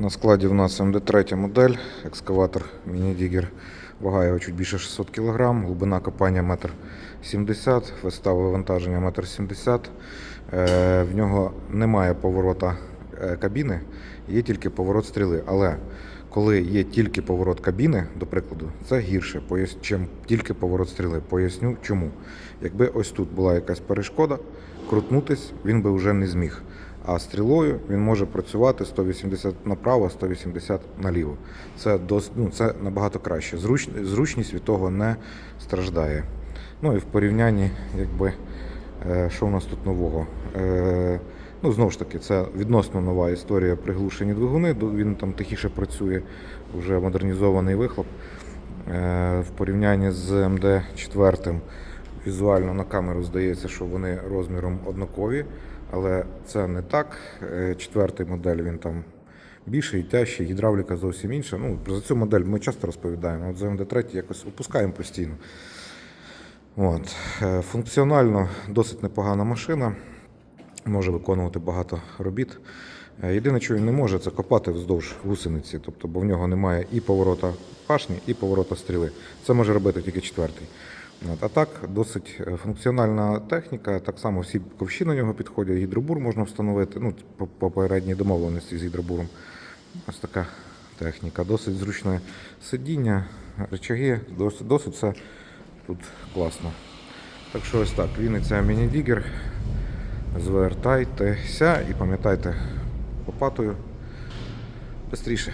На складі в нас МД3 модель, екскаватор міні-дігер. Вага чуть більше 600 кг, глибина копання 1,70 м, висота вивантаження 1,70 м. Е, В нього немає поворота е, кабіни, є тільки поворот стріли. Але коли є тільки поворот кабіни, до прикладу, це гірше, ніж тільки поворот стріли. Поясню чому. Якби ось тут була якась перешкода, крутнутись він би вже не зміг. А стрілою він може працювати 180 направо, 180 наліво. Це, дос, ну, це набагато краще. Зруч, зручність від того не страждає. Ну і в порівнянні, якби, е, що у нас тут нового? Е, ну, знову ж таки, це відносно нова історія приглушені двигуни. Він там тихіше працює, вже модернізований вихлоп. Е, в порівнянні з МД-4 візуально на камеру здається, що вони розміром однакові, але це не так. Е, Четвертий модель він там більший, тяжчий, гідравліка зовсім інша. Ну, за цю модель ми часто розповідаємо, от за МД-3 якось опускаємо постійно. От. Е, Функціонально досить непогана машина, може виконувати багато робіт. Е, Єдине, що він не може, це копати вздовж гусениці, тобто, бо в нього немає і поворота пашні, і поворота стріли. Це може робити тільки четвертий. А так, досить е, функціональна техніка. Так само всі ковші на нього підходять, гідробур можна встановити, ну, по попередній домовленості з гідробуром. Ось така техніка. Досить зручне сидіння, речаги, досить, досить все тут класно. Так що ось так, Вінниця міні-дігер. Звертайтеся і пам'ятайте лопатою. Бистріше.